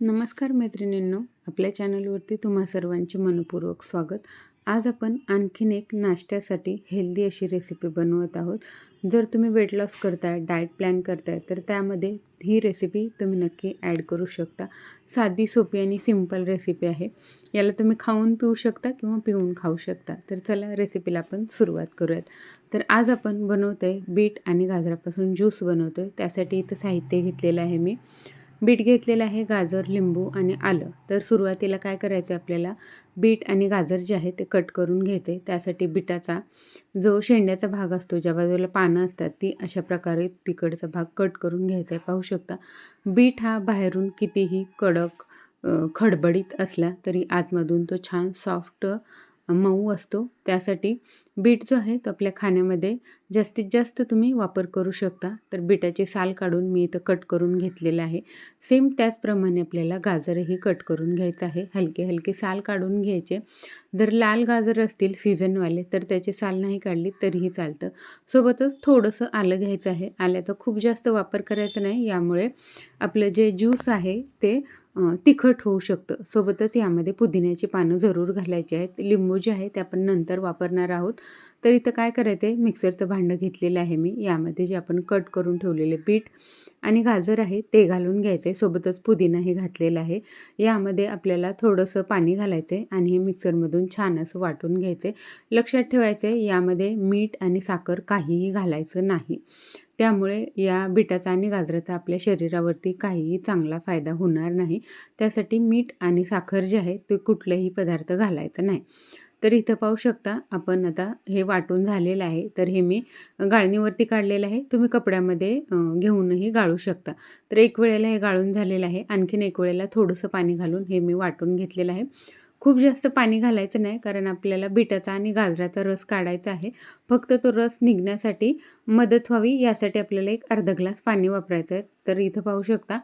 नमस्कार मैत्रिणींनो आपल्या चॅनलवरती तुम्हा सर्वांचे मनपूर्वक स्वागत. आज आपण आणखीन एक नाश्त्यासाठी हेल्दी अशी रेसिपी बनवत आहोत. जर तुम्ही वेट लॉस करताय डाएट प्लॅन करताय तर त्यामध्ये ही रेसिपी तुम्ही नक्की ॲड करू शकता. साधी सोपी आणि सिंपल रेसिपी आहे. याला तुम्ही खाऊन पिऊ शकता किंवा पिऊन खाऊ शकता. तर चला रेसिपीला आपण सुरुवात करूयात. तर आज आपण बनवतो आहे बीट आणि गाजरापासून ज्यूस बनवतो आहे त्यासाठी इथं साहित्य घेतलेलं आहे मी. बीट घेतलेलं आहे गाजर लिंबू आणि आलं. तर सुरुवातीला काय करायचं आपल्याला? बीट आणि गाजर जे आहे ते कट करून घ्यायचे. त्यासाठी बिटाचा जो शेंड्याचा भाग असतो ज्या बाजूला पानं असतात ती अशा प्रकारे तिकडचा भाग कट करून घ्यायचा आहे. पाहू शकता बीट हा बाहेरून कितीही कडक खडबडीत असला तरी आतमधून तो छान सॉफ्ट मऊ असतो. त्यासाठी बीट जो आहे तो आपल्या खाण्यामध्ये जास्तीत जास्त तुम्ही वापर करू शकता. तर बीटाचे साल काढून मी इथं कट करून घेतलेलं आहे. सेम त्याचप्रमाणे आपल्याला गाजरही कट करून घ्यायचं आहे. हलके हलके साल काढून घ्यायचे. जर लाल गाजर असतील सीझनवाले तर त्याचे साल नाही काढली तरीही चालतं. सोबतच थोडंसं आलं घ्यायचं आहे. आल्याचा खूप जास्त वापर करायचा नाही. यामुळे आपलं जे ज्यूस आहे ते तिखट होऊ शकतं. सोबतच यामध्ये पुदिन्याची पानं जरूर घालायची आहेत. लिंबू जे आहे ते आपण नंतर वापरणार आहोत. तर इथं काय करायचं आहे मिक्सरचं भांडं घेतलेलं आहे मी. यामध्ये जे आपण कट करून ठेवलेले पीठ आणि गाजर आहे ते घालून घ्यायचं आहे सोबतच पुदिनाही घातलेला आहे. यामध्ये आपल्याला थोडंसं पाणी घालायचं आहे आणि हे मिक्सरमधून छान असं वाटून घ्यायचं आहे लक्षात ठेवायचं आहे यामध्ये मीठ आणि साखर काहीही घालायचं नाही. त्यामुळे या बिटाचा आणि गाजराचा आपल्या शरीरावरती काहीही चांगला फायदा होणार नाही. त्यासाठी मीठ आणि साखर जे आहे ते कुठलेही पदार्थ घालायचं नाही. तर इथं पाहू शकता आपण आता हे वाटून झालेलं आहे. तर हे मी गाळणीवरती काढलेलं आहे. तुम्ही कपड्यामध्ये घेऊनही गाळू शकता. तर एक वेळेला हे गाळून झालेलं आहे. आणखीन एक वेळेला थोडंसं पाणी घालून हे मी वाटून घेतलेलं आहे. खूप जास्त पाणी घालायचं नाही कारण आपल्याला बिटाचा आणि गाजराचा रस काढायचा आहे. फक्त तो रस निघण्यासाठी मदत व्हावी यासाठी आपल्याला एक अर्धा ग्लास पाणी वापरायचं आहे. तर इथं पाहू शकता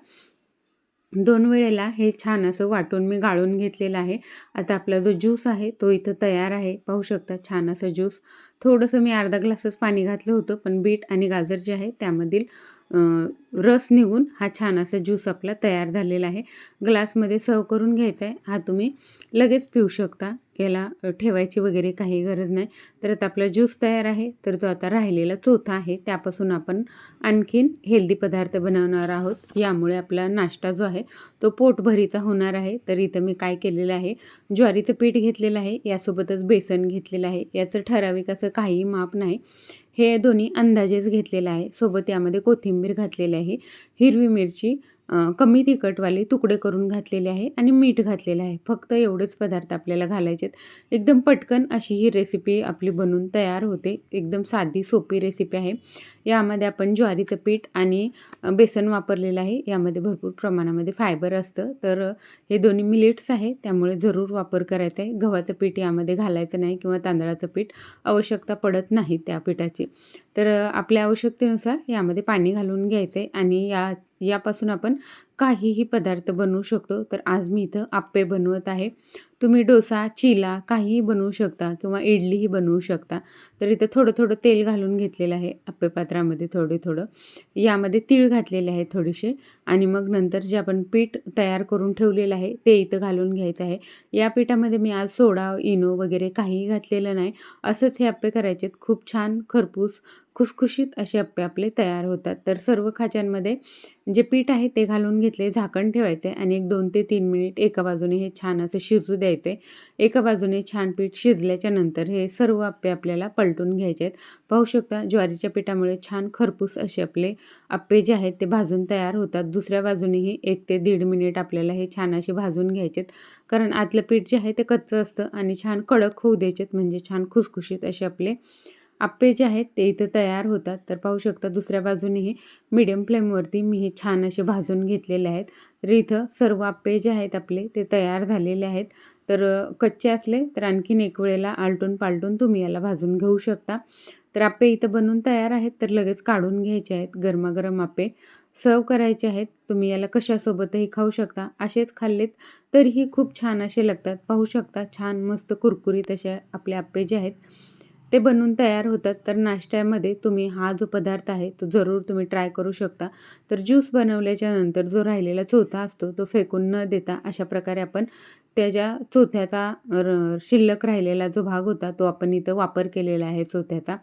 दोन वेळेला हे छान असं वाटून मी गाळून घेतलेलं आहे. आता आपला जो ज्यूस आहे तो इथं तयार आहे. पाहू शकता छान असं ज्यूस. थोडंसं मी अर्धा ग्लासच पाणी घातलं होतं पण बीट आणि गाजर जे आहे त्यामधील रस निघून हा छान असा ज्यूस आपला तयार झालेला आहे. ग्लासमध्ये सर्व करून घ्यायचा आहे. हा तुम्ही लगेच पिऊ शकता. याला ठेवायची वगैरे काही गरज नाही. तर आता आपला ज्यूस तयार आहे. तर जो आता राहिलेला चोथा आहे त्यापासून आपण आणखीन हेल्दी पदार्थ बनवणार आहोत. यामुळे आपला नाश्ता जो आहे तो पोटभरीचा होणार आहे. तर इथं मी काय केलेलं आहे ज्वारीचं पीठ घेतलेलं आहे. यासोबतच बेसन घेतलेलं आहे. याचं ठराविक असं काहीही माप नाही. हे दोन्ही अंदाजेच घेतलेलं आहे. सोबत यामध्ये कोथिंबीर घातलेली आहे. हिरवी मिरची कमी तिखटवाले तुकडे करून घातलेले आहे आणि मीठ घातलेलं आहे. फक्त एवढेच पदार्थ आपल्याला घालायचे आहेत एकदम पटकन अशी ही रेसिपी आपली बनून तयार होते. एकदम साधी सोपी रेसिपी आहे. यामध्ये आपण ज्वारीचं पीठ आणि बेसन वापरलेलं आहे. यामध्ये भरपूर प्रमाणामध्ये फायबर असतं. तर हे दोन्ही मिलेट्स आहे. त्यामुळे जरूर वापर करायचा आहे. गव्हाचं पीठ यामध्ये घालायचं नाही किंवा तांदळाचं पीठ आवश्यकता पडत नाही त्या पिठाची. तर आपल्या आवश्यकतेनुसार यामध्ये पाणी घालून घ्यायचं आहे आणि या यापासून आपण काहीही पदार्थ बनवू शकतो. तर आज मी इथं आप्पे बनवत आहे. तुम्ही डोसा चिला काहीही बनवू शकता किंवा इडलीही बनवू शकता. तर इथं थोडं थोडं तेल घालून घेतलेलं आहे आप्पे पात्रामध्ये थोडे थोडं यामध्ये तीळ घातलेले आहे थोडेसे. आणि मग नंतर जे आपण पीठ तयार करून ठेवलेलं आहे ते इथं घालून घ्यायचं आहे. या पिठामध्ये मी आज सोडा इनो वगैरे काहीही घातलेलं नाही. असंच हे आप्पे करायचे खूप छान खरपूस खुसखुशीत असे आप्पे आपले तयार होतात. तर सर्व खाच्यांमध्ये जे पीठ आहे ते घालून घेतले झाकण ठेवायचे आणि एक दोन ते तीन मिनिट एका बाजूने हे छान असं शिजू द्यायचे. एका बाजूने छान पीठ शिजल्याच्या नंतर हे सर्व आप्पे आपल्याला पलटून घ्यायचे आहेत. पाहू शकता ज्वारीच्या पिठामुळे छान खरपूस असे आपले आप्पे जे आहेत ते भाजून तयार होतात. दुसऱ्या बाजूनेही एक ते दीड मिनिट आपल्याला हे छान असे भाजून घ्यायचेत कारण आतलं पीठ जे आहे ते कच्चं असतं आणि छान कडक होऊ द्यायचेत म्हणजे छान खुसखुशीत असे आपले आप्पे जे आहेत ते इथं तयार होतात. तर पाहू शकता दुसऱ्या बाजूनेही मीडियम फ्लेमवरती मी हे छान असे भाजून घेतलेले आहेत. तर इथं सर्व आप्पे जे आहेत आपले ते तयार झालेले आहेत. तर कच्चे असले तर आणखीन एक वेळेला आलटून पालटून तुम्ही याला भाजून घेऊ शकता. तर आप्पे इथं बनवून तयार आहेत तर लगेच काढून घ्यायचे आहेत गरमागरम आप्पे सर्व करायचे आहेत तुम्ही याला कशासोबतही खाऊ शकता. असेच खाल्लेत तरीही खूप छान असे लागतात. पाहू शकता छान मस्त कुरकुरीत असे आपले आप्पे जे आहेत. ते बनवून तयार होतात. तर नाश्त्यामध्ये तुम्ही हा जो पदार्थ आहे तो जरूर तुम्ही ट्राय करू शकता. तर ज्यूस बनवल्याच्या नंतर जो राहिलेला चोथा असतो तो फेकून न देता अशा प्रकारे आपण त्याच्या चोथ्याचा र शिल्लक राहिलेला जो भाग होता तो आपण इथं वापर केलेला आहे चोथ्याचा.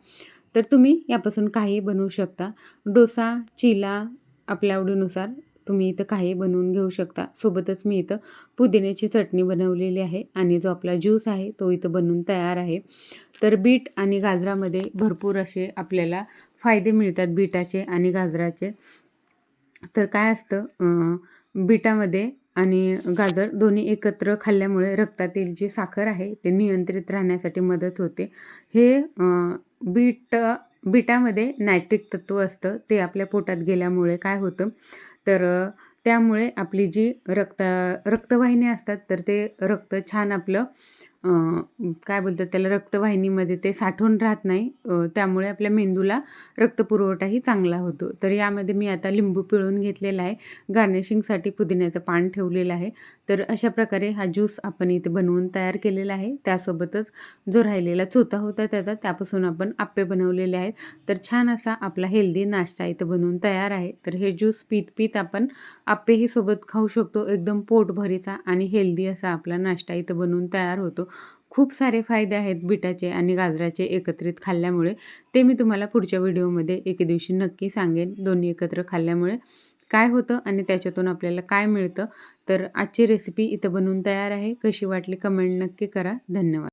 तर तुम्ही यापासून काही बनवू शकता. डोसा चिला आपल्या आवडीनुसार तुम्ही इथं काही बनवून घेऊ शकता. सोबतच मी इथं पुदिन्याची चटणी बनवलेली आहे आणि जो आपला ज्यूस आहे तो इथं बनवून तयार आहे. तर बीट आणि गाजरामध्ये भरपूर असे आपल्याला फायदे मिळतात बीटाचे आणि गाजराचे. तर काय असतं बीटामध्ये आणि गाजर दोन्ही एकत्र खाल्ल्यामुळे रक्तातील जी साखर आहे ते नियंत्रित राहण्यासाठी मदत होते. हे बीट बीटामध्ये नायट्रिक तत्व असतं ते आपल्या पोटात गेल्यामुळे काय होतं तर त्यामुळे आपली जी रक्त रक्तवाहिनी असतात तर ते रक्त छान आपलं काय बोलतात त्याला रक्तवाहिनीमध्ये ते साठवून राहत नाही. त्यामुळे आपल्या मेंदूला रक्तपुरवठाही चांगला होतो. तर यामध्ये मी आता लिंबू पिळून घेतलेला आहे. गार्निशिंगसाठी पुदिन्याचं पान ठेवलेलं आहे. तर अशा प्रकारे हा ज्यूस आपण इथे बनवून तयार केलेला आहे. त्यासोबतच जो राहिलेला चोथा होता त्याचा त्यापासून आपण आप्पे बनवलेले आहेत. तर छान असा आपला हेल्दी नाश्ता इथं बनवून तयार आहे. तर हे ज्यूस पीत पीत आपण आप्पेही सोबत खाऊ शकतो. एकदम पोटभरीचा आणि हेल्दी असा आपला नाश्ता इथं बनवून तयार होतो. खूप सारे फायदे आहेत बिटाचे आणि गाजराचे एकत्रित खाल्ल्यामुळे. ते मी तुम्हाला पुढच्या व्हिडिओमध्ये एके दिवशी नक्की सांगेन दोन्ही एकत्र खाल्ल्यामुळे. काय होतं आणि त्याच्यातून आपल्याला काय मिळतं तर आजची रेसिपी इथं बनवून तयार आहे. कशी वाटली कमेंट नक्की करा. धन्यवाद.